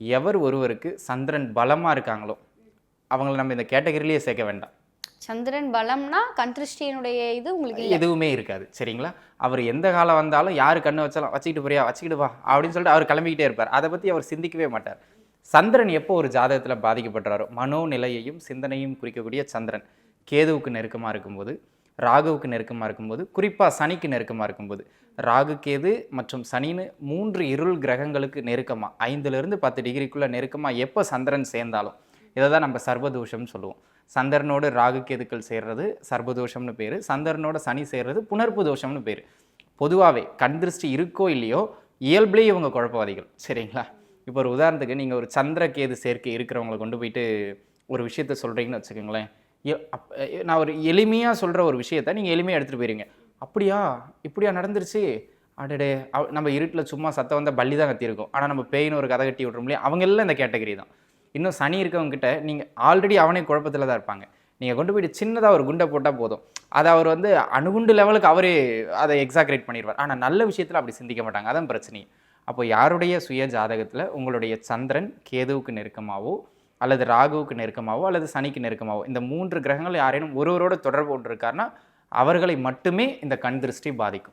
எவர் ஒருவருக்கு சந்திரன் பலமாக இருக்காங்களோ அவங்கள நம்ம இந்த கேட்டகரியிலேயே சேர்க்க வேண்டாம். சந்திரன் பலம்னா கந்திருஷ்டியினுடைய இது உங்களுக்கு எதுவுமே இருக்காது சரிங்களா? அவர் எந்த காலம் வந்தாலும் யார் கண்ணு வச்சாலும் வச்சுக்கிட்டு போறியா வச்சுக்கிட்டு வா அப்படின்னு சொல்லிட்டு அவர் கிளம்பிக்கிட்டே இருப்பார். அதை பற்றி அவர் சிந்திக்கவே மாட்டார். சந்திரன் எப்போ ஒரு ஜாதகத்தில் பாதிக்கப்படுறாரோ மனோநிலையையும் சிந்தனையும் குறிக்கக்கூடிய சந்திரன் கேதுவுக்கு நெருக்கமாக இருக்கும்போது ராகுவுக்கு நெருக்கமாக இருக்கும்போது குறிப்பாக சனிக்கு நெருக்கமாக இருக்கும்போது ராகு கேது மற்றும் சனின்னு மூன்று இருள் கிரகங்களுக்கு நெருக்கமாக ஐந்துலேருந்து பத்து டிகிரிக்குள்ளே நெருக்கமாக எப்போ சந்திரன் சேர்ந்தாலும் இதை தான் நம்ம சர்வதோஷம்னு சொல்லுவோம். சந்திரனோடு ராகு கேதுக்கள் சேர்றது சர்வதோஷம்னு பேர் சந்திரனோட சனி சேர்றது புனர்ப்பு தோஷம்னு பேர். பொதுவாகவே கண் திருஷ்டி இருக்கோ இல்லையோ இயல்புலேயே இவங்க குழப்பவாதிகள் சரிங்களா? இப்போ ஒரு உதாரணத்துக்கு நீங்கள் ஒரு சந்திர கேது சேர்க்கை இருக்கிறவங்களை கொண்டு போயிட்டு ஒரு விஷயத்த சொல்கிறீங்கன்னு வச்சுக்கோங்களேன். நான் ஒரு எளிமையாக சொல்கிற ஒரு விஷயத்த நீங்கள் எளிமையாக எடுத்துகிட்டு போயிருங்க. அப்படியா? இப்படியா நடந்துருச்சு? அடடே நம்ம இருட்டில் சும்மா சத்தம் வந்தால் பள்ளி தான் கத்தியிருக்கோம். ஆனால் நம்ம பேயின்னு ஒரு கதை கட்டி விட்றோம் இல்லையா? அவங்க எல்லாம் இந்த கேட்டகரி தான். இன்னும் சனி இருக்கவங்ககிட்ட நீங்கள் ஆல்ரெடி அவனே குழப்பத்தில் தான் இருப்பாங்க. நீங்கள் கொண்டு போயிட்டு சின்னதாக ஒரு குண்டை போட்டால் போதும். அதை அவர் வந்து அணுகுண்டு லெவலுக்கு அவரே அதை எக்ஸாக்ரேட் பண்ணிடுவார் ஆனால் நல்ல விஷயத்தில் அப்படி சிந்திக்க மாட்டாங்க. அதான் பிரச்சனை. அப்போ யாருடைய சுய ஜாதகத்தில் உங்களுடைய சந்திரன் கேதுவுக்கு நெருக்கமாகவோ அல்லது ராகுவுக்கு நெருக்கமாகவோ அல்லது சனிக்கு நெருக்கமாகவோ இந்த மூன்று கிரகங்கள் யாரேனும் ஒருவரோட தொடர்பு கொண்டிருக்காருன்னா அவர்களை மட்டுமே இந்த கண் திருஷ்டி பாதிக்கும்.